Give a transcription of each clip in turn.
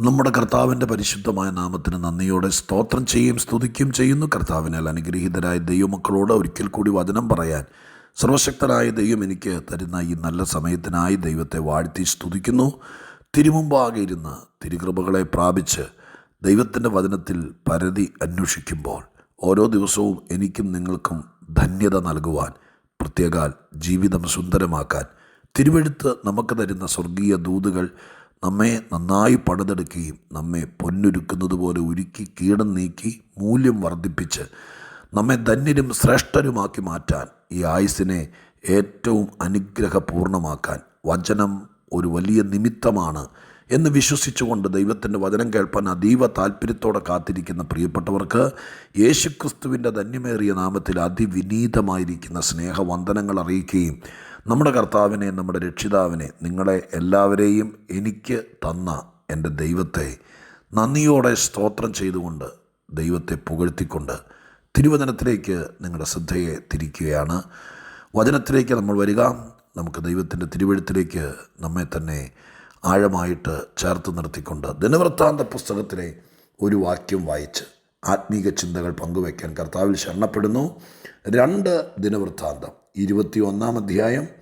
നമ്മുടെ കർത്താവിന്റെ പരിശുദ്ധമായ നാമത്തിന് നന്ദിയോടെ സ്തോത്രം ചെയ്യും സ്തുതിക്കും ചെയ്യുന്നു. കർത്താവിനാൽ അനുഗ്രഹീതരായ ദൈവമക്കളോട് ഒരിക്കൽ കൂടി വചനം പറയാൻ സർവശക്തരായ ദൈവം എനിക്ക് തരുന്ന ഈ നല്ല സമയത്തിനായി ദൈവത്തെ വാഴ്ത്തി സ്തുതിക്കുന്നു. തിരുമുമ്പാകെ ഇരുന്ന് തിരുകൃപകളെ പ്രാപിച്ച് ദൈവത്തിന്റെ വചനത്തിൽ പരതി അന്വേഷിക്കുമ്പോൾ ഓരോ ദിവസവും എനിക്കും നിങ്ങൾക്കും ധന്യത നൽകുവാൻ പ്രത്യേകാൽ ജീവിതം സുന്ദരമാക്കാൻ തിരുവെഴുത്ത് നമുക്ക് തരുന്ന സ്വർഗീയ ദൂതുകൾ നമ്മെ നന്നായി പണിതെടുക്കുകയും നമ്മെ പൊന്നൊരുക്കുന്നത് പോലെ ഉരുക്കി കീടം നീക്കി മൂല്യം വർദ്ധിപ്പിച്ച് നമ്മെ ധന്യരും ശ്രേഷ്ഠരുമാക്കി മാറ്റാൻ ഈ ആയുസിനെ ഏറ്റവും അനുഗ്രഹപൂർണമാക്കാൻ വചനം ഒരു വലിയ നിമിത്തമാണ് എന്ന് വിശ്വസിച്ചുകൊണ്ട് ദൈവത്തിന്റെ വചനം കേൾപ്പാൻ അതീവ താല്പര്യത്തോടെ കാത്തിരിക്കുന്ന പ്രിയപ്പെട്ടവർക്ക് യേശുക്രിസ്തുവിന്റെ ധന്യമേറിയ നാമത്തിൽ അതിവിനീതമായിരിക്കുന്ന സ്നേഹവന്ദനങ്ങൾ അറിയിക്കുകയും നമ്മുടെ കർത്താവിനെ നമ്മുടെ രക്ഷിതാവിനെ നിങ്ങളെ എല്ലാവരെയും എനിക്ക് തന്ന എന്റെ ദൈവത്തെ നന്ദിയോടെ സ്തോത്രം ചെയ്തുകൊണ്ട് ദൈവത്തെ പുകഴ്ത്തിക്കൊണ്ട് തിരുവചനത്തിലേക്ക് നിങ്ങളുടെ ശ്രദ്ധയെ തിരിക്കുകയാണ്. വചനത്തിലേക്ക് നമ്മൾ വരിക. നമുക്ക് ദൈവത്തിന്റെ തിരുവഴുത്തിലേക്ക് നമ്മെ തന്നെ ആഴമായിട്ട് ചേർത്ത് നിർത്തിക്കൊണ്ട് ദിനവൃത്താന്ത പുസ്തകത്തിലെ ഒരു വാക്യം വായിച്ച് ആത്മീക ചിന്തകൾ പങ്കുവയ്ക്കാൻ കർത്താവിൽ ശരണപ്പെടുന്നു. രണ്ട് ദിനവൃത്താന്തം ഇരുപത്തി ഒന്നാം അധ്യായം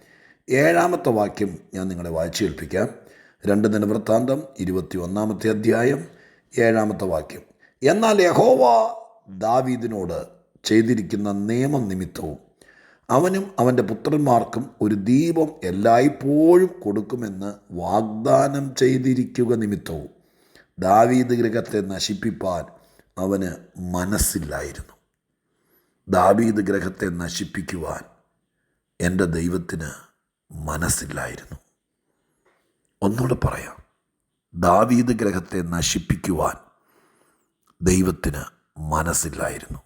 ഏഴാമത്തെ വാക്യം ഞാൻ നിങ്ങളെ വായിച്ചു കേൾപ്പിക്കാം രണ്ട് ദിനവൃത്താന്തം ഇരുപത്തി ഒന്നാമത്തെ അധ്യായം ഏഴാമത്തെ വാക്യം. എന്നാൽ യഹോവ ദാവീദിനോട് ചെയ്തിരിക്കുന്ന നിയമം നിമിത്തവും അവനും അവന്റെ പുത്രന്മാർക്കും ഒരു ദീപം എല്ലായ്പ്പോഴും കൊടുക്കുമെന്ന് വാഗ്ദാനം ചെയ്തിരിക്കുക നിമിത്തവും ദാവീദ് ഗ്രഹത്തെ നശിപ്പിപ്പാൻ അവന് മനസ്സില്ലായിരുന്നു. ദാവീദ് ഗ്രഹത്തെ നശിപ്പിക്കുവാൻ എന്റെ ദൈവത്തിന് മനസ്സില്ലായിരുന്നു. ഒന്നുകൂടെ പറയാം. ദാവീദ് ഗ്രഹത്തെ നശിപ്പിക്കുവാൻ ദൈവത്തിന് മനസ്സില്ലായിരുന്നു.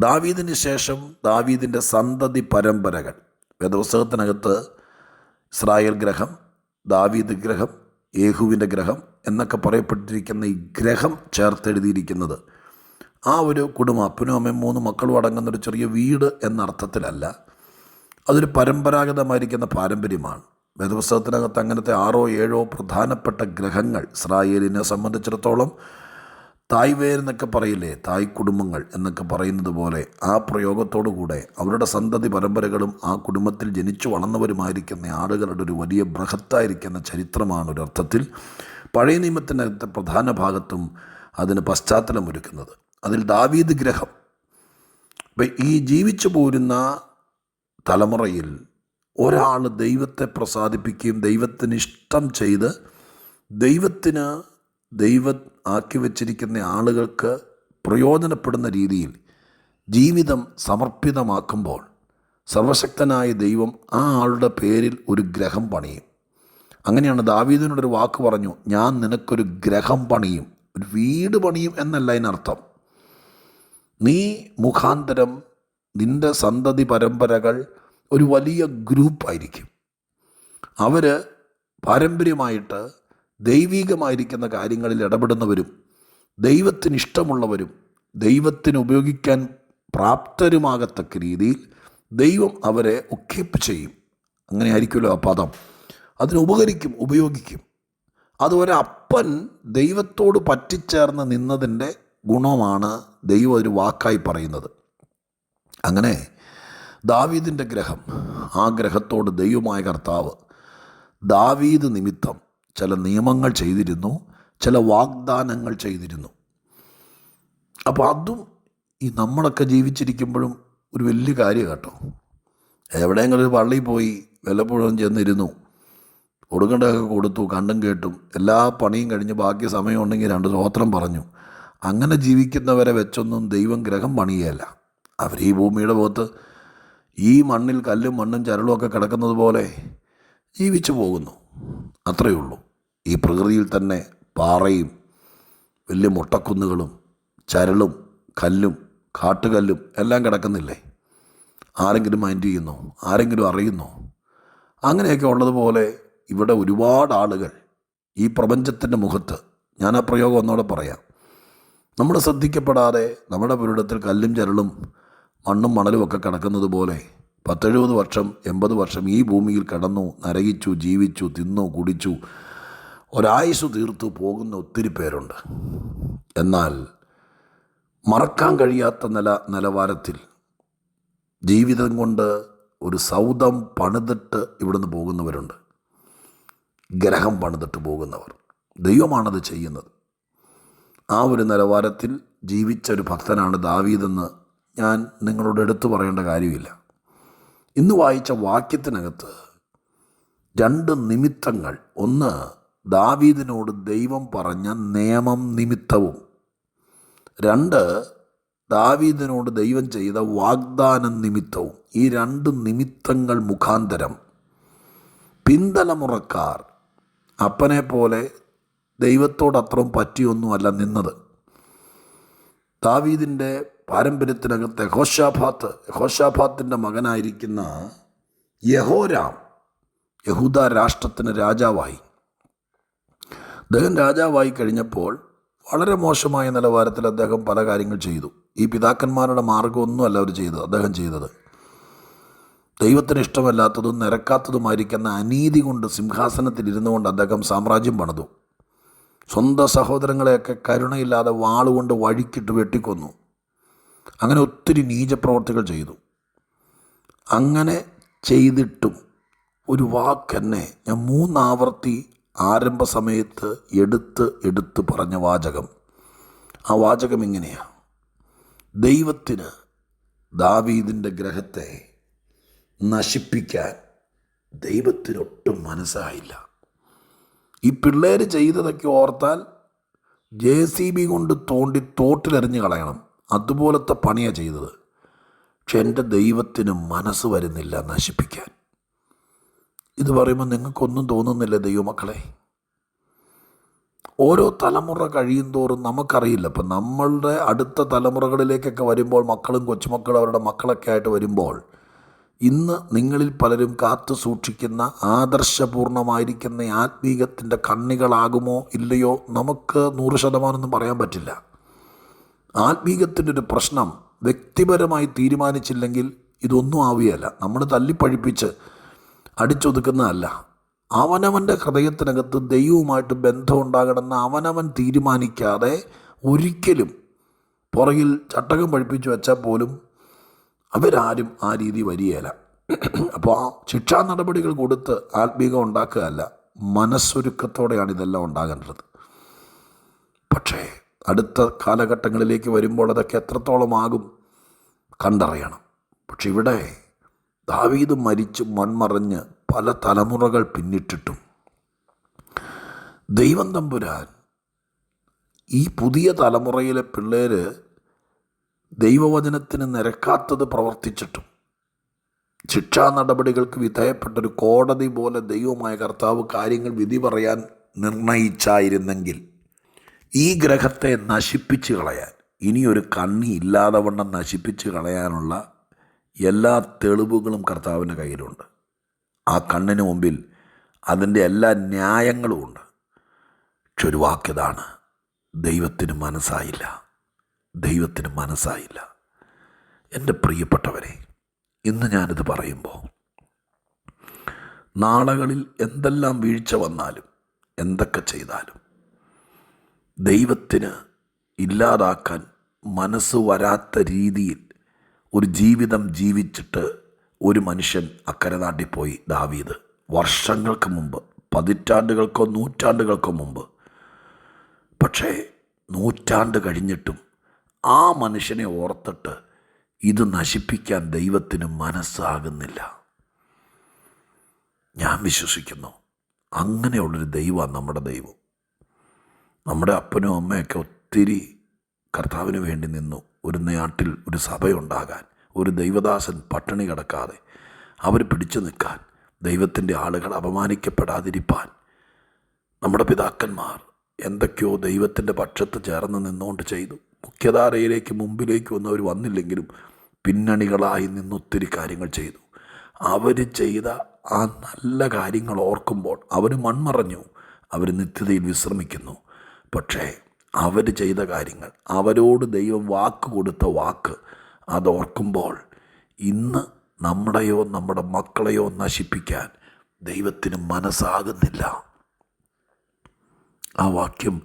ദാവീദിന് ശേഷം ദാവീദിന്റെ സന്തതി പരമ്പരകൾ. വേദപുസ്തകത്തിനകത്ത് ഇസ്രായേൽ ഗ്രഹം ദാവീദ് ഗ്രഹം യേഹുവിന്റെ ഗ്രഹം എന്നൊക്കെ പറയപ്പെട്ടിരിക്കുന്ന ഈ ഗ്രഹം ചേർത്തെഴുതിയിരിക്കുന്നത് ആ ഒരു കുടുംബം അപ്പനും അമ്മയും മൂന്ന് മക്കളും അടങ്ങുന്ന ഒരു ചെറിയ വീട് എന്ന അർത്ഥത്തിലല്ല അതൊരു പരമ്പരാഗതമായിരിക്കുന്ന പാരമ്പര്യമാണ്. വേദപുസ്തകത്തിനകത്ത് അങ്ങനത്തെ ആറോ ഏഴോ പ്രധാനപ്പെട്ട ഗ്രഹങ്ങൾ ഇസ്രായേലിനെ സംബന്ധിച്ചിടത്തോളം തായ് വേരെന്നൊക്കെ പറയില്ലേ തായ് കുടുംബങ്ങൾ എന്നൊക്കെ പറയുന്നത് പോലെ ആ പ്രയോഗത്തോടു കൂടെ അവരുടെ സന്തതി പരമ്പരകളും ആ കുടുംബത്തിൽ ജനിച്ചു വളർന്നവരുമായിരിക്കുന്ന ആളുകളുടെ ഒരു വലിയ ബൃഹത്തായിരിക്കുന്ന ചരിത്രമാണ് ഒരർത്ഥത്തിൽ പഴയ നിയമത്തിനകത്തെ പ്രധാന ഭാഗത്തും അതിന് പശ്ചാത്തലമൊരുക്കുന്നത്. അതിൽ ദാവീദ് ഗ്രഹം. ഇപ്പം ഈ ജീവിച്ചു പോരുന്ന തലമുറയിൽ ഒരാൾ ദൈവത്തെ പ്രസാദിപ്പിക്കുകയും ദൈവത്തിന് ഇഷ്ടം ചെയ്ത് ദൈവത്തിന് ദൈവ ആക്കി വച്ചിരിക്കുന്ന ആളുകൾക്ക് പ്രയോജനപ്പെടുന്ന രീതിയിൽ ജീവിതം സമർപ്പിതമാക്കുമ്പോൾ സർവശക്തനായ ദൈവം ആ ആളുടെ പേരിൽ ഒരു ഗ്രഹം പണിയും. അങ്ങനെയാണ് ദാവീദിനോടൊരു വാക്ക് പറഞ്ഞു ഞാൻ നിനക്കൊരു ഗ്രഹം പണിയും ഒരു വീട് പണിയും എന്നല്ല അതിനർത്ഥം. നീ മുഖാന്തരം നിന്റെ സന്തതി പരമ്പരകൾ ഒരു വലിയ ഗ്രൂപ്പായിരിക്കും അവർ പാരമ്പര്യമായിട്ട് ദൈവീകമായിരിക്കുന്ന കാര്യങ്ങളിൽ ഇടപെടുന്നവരും ദൈവത്തിന് ഇഷ്ടമുള്ളവരും ദൈവത്തിന് ഉപയോഗിക്കാൻ പ്രാപ്തരുമാകത്തക്ക രീതിയിൽ ദൈവം അവരെ ഒക്കേപ്പ് ചെയ്യും. അങ്ങനെ ആയിരിക്കുമല്ലോ ആ പദം. അതിന് ഉപകരിക്കും ഉപയോഗിക്കും. അത് അപ്പൻ ദൈവത്തോട് പറ്റിച്ചേർന്ന് നിന്നതിന്റെ ഗുണമാണ് ദൈവം ഒരു വാക്കായി പറയുന്നത്. അങ്ങനെ ദാവീദിന്റെ ഗ്രഹം ആ ഗ്രഹത്തോട് ദൈവമായ കർത്താവ് ദാവീദ് നിമിത്തം ചില നിയമങ്ങൾ ചെയ്തിരുന്നു ചില വാഗ്ദാനങ്ങൾ ചെയ്തിരുന്നു. അപ്പോൾ അതും ഈ നമ്മളൊക്കെ ജീവിച്ചിരിക്കുമ്പോഴും ഒരു വലിയ കാര്യം കേട്ടോ. എവിടെയെങ്കിലും ഒരു പള്ളിയിൽ പോയി വല്ലപ്പോഴും ചെന്നിരുന്നു കൊടുക്കേണ്ടതൊക്കെ കൊടുത്തു കണ്ടും കേട്ടും എല്ലാ പണിയും കഴിഞ്ഞ് ബാക്കി സമയം ഉണ്ടെങ്കിൽ രണ്ട് സ്തോത്രം പറഞ്ഞു. അങ്ങനെ ജീവിക്കുന്നവരെ വെച്ചൊന്നും ദൈവം ഗ്രഹം പണിയല്ല അവർ ഈ ഭൂമിയുടെ പുറത്ത് ഈ മണ്ണിൽ കല്ലും മണ്ണും ചരളും ഒക്കെ കിടക്കുന്നത് പോലെ ജീവിച്ചു പോകുന്നു. അത്രയേ ഉള്ളൂ. ഈ പ്രകൃതിയിൽ തന്നെ പാറയും വലിയ മുട്ടക്കുന്നുകളും ചരളും കല്ലും കാട്ടുകല്ലും എല്ലാം കിടക്കുന്നില്ലേ? ആരെങ്കിലും മൈൻഡ് ചെയ്യുന്നു? ആരെങ്കിലും അറിയുന്നു? അങ്ങനെയൊക്കെ ഉള്ളതുപോലെ ഇവിടെ ഒരുപാട് ആളുകൾ ഈ പ്രപഞ്ചത്തിന്റെ മുഖത്ത് ഞാൻ ആ പ്രയോഗം ഒന്നുകൂടെ പറയാം. നമ്മൾ ശ്രദ്ധിക്കപ്പെടാതെ നമ്മുടെ പുരിടത്തിൽ കല്ലും ചരളും മണ്ണും മണലും ഒക്കെ കിടക്കുന്നത് പോലെ പത്തെഴുപത് വർഷം എൺപത് വർഷം ഈ ഭൂമിയിൽ കടന്നു നരകിച്ചു ജീവിച്ചു തിന്നു കുടിച്ചു ഒരായുസ് തീർത്തു പോകുന്ന ഒത്തിരി പേരുണ്ട്. എന്നാൽ മറക്കാൻ കഴിയാത്ത നില നിലവാരത്തിൽ ജീവിതം കൊണ്ട് ഒരു സൗദം പണിതിട്ട് ഇവിടുന്ന് പോകുന്നവരുണ്ട്. ഗ്രഹം പണിതിട്ട് പോകുന്നവർ. ദൈവമാണത് ചെയ്യുന്നത്. ആ ഒരു നിലവാരത്തിൽ ജീവിച്ച ഒരു ഭക്തനാണ് ദാവീദെന്ന് ഞാൻ നിങ്ങളോട് എടുത്തു പറയേണ്ട കാര്യമില്ല. ഇന്ന് വായിച്ച വാക്യത്തിനകത്ത് രണ്ട് നിമിത്തങ്ങൾ. ഒന്ന് ദാവീദിനോട് ദൈവം പറഞ്ഞ നിയമം നിമിത്തവും. രണ്ട് ദാവീദിനോട് ദൈവം ചെയ്ത വാഗ്ദാന നിമിത്തവും. ഈ രണ്ട് നിമിത്തങ്ങൾ മുഖാന്തരം. പിന്തലമുറക്കാർ അപ്പനെ പോലെ ദൈവത്തോടത്രയും പറ്റിയൊന്നുമല്ല നിന്നത്. ദാവീദിന്റെ പാരമ്പര്യത്തിനകത്ത് ഹോഷാഫാത്ത് ഹോഷാഫാത്തിന്റെ മകനായിരിക്കുന്ന യഹോരാം യഹൂദ രാഷ്ട്രത്തിന് രാജാവായി. അദ്ദേഹം രാജാവായി കഴിഞ്ഞപ്പോൾ വളരെ മോശമായ നിലവാരത്തിൽ അദ്ദേഹം പല കാര്യങ്ങൾ ചെയ്തു. ഈ പിതാക്കന്മാരുടെ മാർഗമൊന്നുമല്ല അവർ ചെയ്തത് അദ്ദേഹം ചെയ്തത്. ദൈവത്തിന് ഇഷ്ടമല്ലാത്തതും നിരക്കാത്തതുമായിരിക്കുന്ന അനീതി കൊണ്ട് സിംഹാസനത്തിൽ ഇരുന്നു കൊണ്ട് അദ്ദേഹം സാമ്രാജ്യം പണിതു. സ്വന്തം സഹോദരങ്ങളെയൊക്കെ കരുണയില്ലാതെ വാളുകൊണ്ട് വഴിക്കിട്ട് വെട്ടിക്കൊന്നു. അങ്ങനെ ഒത്തിരി നീചപ്രവർത്തികൾ ചെയ്തു. അങ്ങനെ ചെയ്തിട്ടും ഒരു വാക്കെന്നെ ഞാൻ മൂന്നാവർത്തി ആരംഭ സമയത്ത് എടുത്ത് എടുത്ത് പറഞ്ഞ വാചകം. ആ വാചകം എങ്ങനെയാണ് ദൈവത്തിന് ദാവീദിന്റെ ഗ്രഹത്തെ നശിപ്പിക്കാൻ ദൈവത്തിനൊട്ടും മനസ്സായില്ല. ഈ പിള്ളേർ ചെയ്തതൊക്കെ ഓർത്താൽ ജെ സി ബി കൊണ്ട് തോണ്ടി തോട്ടിലെറിഞ്ഞ് കളയണം. അതുപോലത്തെ പണിയാണ് ചെയ്തത്. പക്ഷെ എന്റെ ദൈവത്തിന് മനസ്സ് വരുന്നില്ല നശിപ്പിക്കാൻ. ഇത് പറയുമ്പോൾ നിങ്ങൾക്കൊന്നും തോന്നുന്നില്ല ദൈവമക്കളെ. ഓരോ തലമുറ കഴിയും തോറും നമുക്കറിയില്ല. ഇപ്പം നമ്മളുടെ അടുത്ത തലമുറകളിലേക്കൊക്കെ വരുമ്പോൾ മക്കളും കൊച്ചുമക്കളും അവരുടെ മക്കളൊക്കെ ആയിട്ട് വരുമ്പോൾ ഇന്ന് നിങ്ങളിൽ പലരും കാത്തു സൂക്ഷിക്കുന്ന ആദർശപൂർണമായിരിക്കുന്ന ആത്മീകത്തിന്റെ കണ്ണികളാകുമോ ഇല്ലയോ നമുക്ക് നൂറ് ശതമാനമൊന്നും പറയാൻ പറ്റില്ല. ആത്മീകത്തിന്റെ ഒരു പ്രശ്നം വ്യക്തിപരമായി തീരുമാനിച്ചില്ലെങ്കിൽ ഇതൊന്നും ആവുകയല്ല. നമ്മൾ തല്ലിപ്പഴിപ്പിച്ച് അടിച്ചൊതുക്കുന്നതല്ല. അവനവന്റെ ഹൃദയത്തിനകത്ത് ദൈവവുമായിട്ട് ബന്ധമുണ്ടാകണമെന്ന് അവനവൻ തീരുമാനിക്കാതെ ഒരിക്കലും പുറകിൽ ചട്ടകം പഴിപ്പിച്ച് വെച്ചാൽ പോലും അവരാരും ആ രീതി വരികയില്ല. അപ്പോൾ ആ ശിക്ഷാ നടപടികൾ കൊടുത്ത് ആത്മീകം ഉണ്ടാക്കുകയല്ല. മനസ്സൊരുക്കത്തോടെയാണ് ഇതെല്ലാം ഉണ്ടാകേണ്ടത്. പക്ഷേ അടുത്ത കാലഘട്ടങ്ങളിലേക്ക് വരുമ്പോൾ അതൊക്കെ എത്രത്തോളം ആകും കണ്ടറിയണം. പക്ഷെ ഇവിടെ ദാവീദ് മരിച്ച് മൺമറഞ്ഞ് പല തലമുറകൾ പിന്നിട്ടിട്ടും ദൈവം തമ്പുരാൻ ഈ പുതിയ തലമുറയിലെ പിള്ളേർ ദൈവവചനത്തിന് നിരക്കാത്തത് പ്രവർത്തിച്ചിട്ടും ശിക്ഷാ നടപടികൾക്ക് വിധേയപ്പെട്ടൊരു കോടതി പോലെ ദൈവമായ കർത്താവ് കാര്യങ്ങൾ വിധി പറയാൻ നിർണയിച്ചായിരുന്നെങ്കിൽ ഈ ഗ്രഹത്തെ നശിപ്പിച്ച് കളയാൻ ഇനിയൊരു കണ്ണി ഇല്ലാതെ വണ്ണം നശിപ്പിച്ച് കളയാനുള്ള എല്ലാ തെളിവുകളും കർത്താവിന്റെ കയ്യിലുണ്ട്. ആ കണ്ണിന് മുമ്പിൽ അതിന്റെ എല്ലാ ന്യായങ്ങളും ഉണ്ട്. പക്ഷെ ഒരു വാക്യതാണ് ദൈവത്തിന് മനസ്സായില്ല. ദൈവത്തിന് മനസ്സായില്ല. എന്റെ പ്രിയപ്പെട്ടവരെ ഇന്ന് ഞാനിത് പറയുമ്പോൾ നാളകളിൽ എന്തെല്ലാം വീഴ്ച വന്നാലും എന്തൊക്കെ ചെയ്താലും ദൈവത്തിന് ഇല്ലാതാക്കാൻ മനസ്സ് വരാത്ത രീതിയിൽ ഒരു ജീവിതം ജീവിച്ചിട്ട് ഒരു മനുഷ്യൻ അക്കരെ നാട്ടിപ്പോയി ദാവീദ്. വർഷങ്ങൾക്ക് മുമ്പ് പതിറ്റാണ്ടുകൾക്കോ നൂറ്റാണ്ടുകൾക്കോ മുമ്പ്. പക്ഷേ നൂറ്റാണ്ട് കഴിഞ്ഞിട്ടും ആ മനുഷ്യനെ ഓർത്തിട്ട് ഇത് നശിപ്പിക്കാൻ ദൈവത്തിന് മനസ്സാകുന്നില്ല. ഞാൻ വിശ്വസിക്കുന്നു. അങ്ങനെയുള്ളൊരു ദൈവമാണ് നമ്മുടെ ദൈവം. നമ്മുടെ അപ്പനും അമ്മയൊക്കെ ഒത്തിരി കർത്താവിന് വേണ്ടി നിന്നു. ഒരു നാട്ടിൽ ഒരു സഭയുണ്ടാകാൻ ഒരു ദൈവദാസൻ പട്ടിണി കിടക്കാതെ അവർ പിടിച്ചു നിൽക്കാൻ ദൈവത്തിന്റെ ആളുകൾ അപമാനിക്കപ്പെടാതിരിപ്പാൻ. നമ്മുടെ പിതാക്കന്മാർ എന്തൊക്കെയോ ദൈവത്തിന്റെ പക്ഷത്ത് ചേർന്ന് നിന്നുകൊണ്ട് ചെയ്തു. മുഖ്യധാരയിലേക്ക് മുമ്പിലേക്ക് ഒന്നും അവർ വന്നില്ലെങ്കിലും പിന്നണികളായി നിന്നൊത്തിരി കാര്യങ്ങൾ ചെയ്തു. അവർ ചെയ്ത ആ നല്ല കാര്യങ്ങൾ ഓർക്കുമ്പോൾ അവർ മൺമറഞ്ഞു. അവർ നിത്യതയിൽ വിശ്രമിക്കുന്നു. പക്ഷേ അവർ ചെയ്ത കാര്യങ്ങൾ അവരോട് ദൈവം വാക്ക് കൊടുത്ത വാക്ക് അതോർക്കുമ്പോൾ ഇന്ന് നമ്മുടെയോ നമ്മുടെ മക്കളെയോ നശിപ്പിക്കാൻ ദൈവത്തിന് മനസ്സാകുന്നില്ല. ആ വാക്യം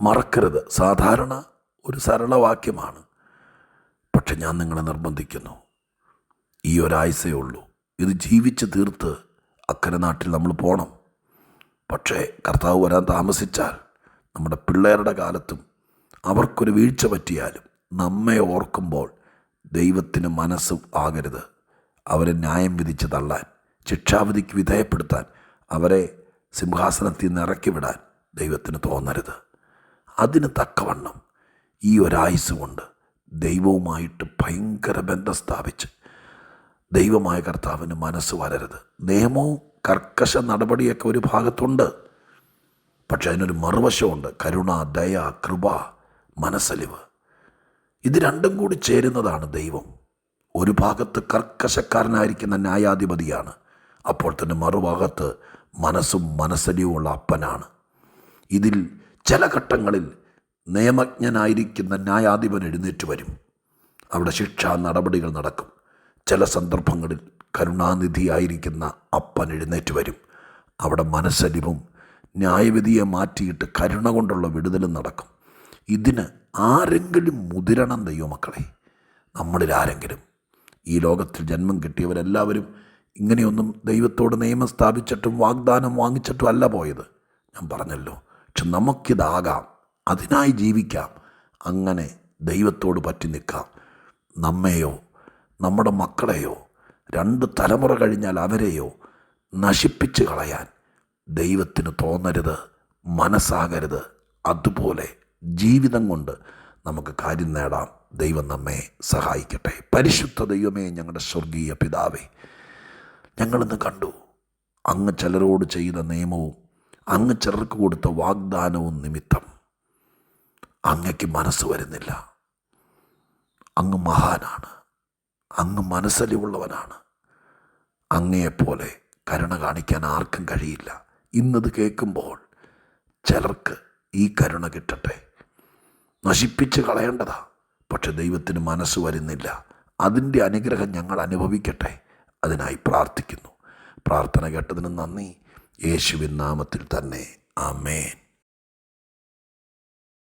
മറക്കരുത്. സാധാരണ ഒരു സരളവാക്യമാണ് പക്ഷെ ഞാൻ നിങ്ങളെ നിർബന്ധിക്കുന്നു. ഈ ഒരാഴ്ചയേ ഉള്ളൂ. ഇത് ജീവിച്ച് തീർത്ത് അക്കരെ നാട്ടിൽ നമ്മൾ പോകണം പക്ഷേ കർത്താവ് വരാൻ താമസിച്ചാൽ നമ്മുടെ പിള്ളേരുടെ കാലത്തും അവർക്കൊരു വീഴ്ച പറ്റിയാലും നമ്മെ ഓർക്കുമ്പോൾ ദൈവത്തിന് മനസ്സ് ആകരുത്. അവരെ ന്യായം വിധിച്ച് തള്ളാൻ ശിക്ഷാവിധിക്ക് വിധേയപ്പെടുത്താൻ അവരെ സിംഹാസനത്തിൽ നിന്ന് ഇറക്കി വിടാൻ ദൈവത്തിന് തോന്നരുത്. അതിന് തക്കവണ്ണം ഈ ഒരായുസ് കൊണ്ട് ദൈവവുമായിട്ട് ഭയങ്കര ബന്ധം സ്ഥാപിച്ച് ദൈവമായ കർത്താവിന് മനസ്സ് വരരുത്. നിയമവും കർക്കശ നടപടിയൊക്കെ ഒരു ഭാഗത്തുണ്ട്. പക്ഷെ അതിനൊരു മറുവശമുണ്ട്. കരുണ ദയ കൃപ മനസ്സലിവ്. ഇത് രണ്ടും കൂടി ചേരുന്നതാണ് ദൈവം. ഒരു ഭാഗത്ത് കർക്കശക്കാരനായിരിക്കുന്ന ന്യായാധിപതിയാണ്. അപ്പോൾ തന്നെ മറുഭാഗത്ത് മനസ്സും മനസ്സലിവുമുള്ള അപ്പനാണ്. ഇതിൽ ചില ഘട്ടങ്ങളിൽ നിയമജ്ഞനായിരിക്കുന്ന ന്യായാധിപൻ എഴുന്നേറ്റ് വരും. അവിടെ ശിക്ഷാ നടപടികൾ നടക്കും. ചില സന്ദർഭങ്ങളിൽ കരുണാനിധിയായിരിക്കുന്ന അപ്പൻ എഴുന്നേറ്റ് വരും. അവിടെ മനസ്സലിവും ന്യായവിധിയെ മാറ്റിയിട്ട് കരുണ കൊണ്ടുള്ള വിടുതലും നടക്കും. ഇതിന് ആരെങ്കിലും മുതിരണം ദൈവമക്കളെ. നമ്മളിൽ ആരെങ്കിലും. ഈ ലോകത്തിൽ ജന്മം കിട്ടിയവരെല്ലാവരും ഇങ്ങനെയൊന്നും ദൈവത്തോട് നിയമം സ്ഥാപിച്ചിട്ടും വാഗ്ദാനം വാങ്ങിച്ചിട്ടും അല്ല പോയത്. ഞാൻ പറഞ്ഞല്ലോ പക്ഷെ നമുക്കിതാകാം. അതിനായി ജീവിക്കാം. അങ്ങനെ ദൈവത്തോട് പറ്റി നിൽക്കാം. നമ്മെയോ നമ്മുടെ മക്കളെയോ രണ്ട് തലമുറ കഴിഞ്ഞാൽ അവരെയോ നശിപ്പിച്ച് കളയാൻ ദൈവത്തിന് തോന്നരുത് മനസ്സാകരുത്. അതുപോലെ ജീവിതം കൊണ്ട് നമുക്ക് കാര്യം നേടാം. ദൈവം നമ്മെ സഹായിക്കട്ടെ. പരിശുദ്ധ ദൈവമേ ഞങ്ങളുടെ സ്വർഗീയ പിതാവേ ഞങ്ങളിന്ന് കണ്ടു അങ്ങ് ചിലരോട് ചെയ്ത നിയമവും അങ്ങ് ചിലർക്ക് കൊടുത്ത വാഗ്ദാനവും നിമിത്തം അങ്ങയ്ക്ക് മനസ്സ് വരുന്നില്ല. അങ്ങ് മഹാനാണ് അങ്ങ് മനസ്സലിവുള്ളവനാണ്. അങ്ങയെപ്പോലെ കരുണ കാണിക്കാൻ ആർക്കും കഴിയില്ല. ഇന്നത് കേൾക്കുമ്പോൾ ചിലർക്ക് ഈ കരുണ കിട്ടട്ടെ. നശിപ്പിച്ച് കളയേണ്ടതാ. പക്ഷെ ദൈവത്തിന് മനസ്സ് വരുന്നില്ല. അതിന്റെ അനുഗ്രഹം ഞങ്ങൾ അനുഭവിക്കട്ടെ. അതിനായി പ്രാർത്ഥിക്കുന്നു. പ്രാർത്ഥന കേട്ടതിന് നന്ദി. യേശുവിൻ നാമത്തിൽ തന്നെ. ആമേൻ.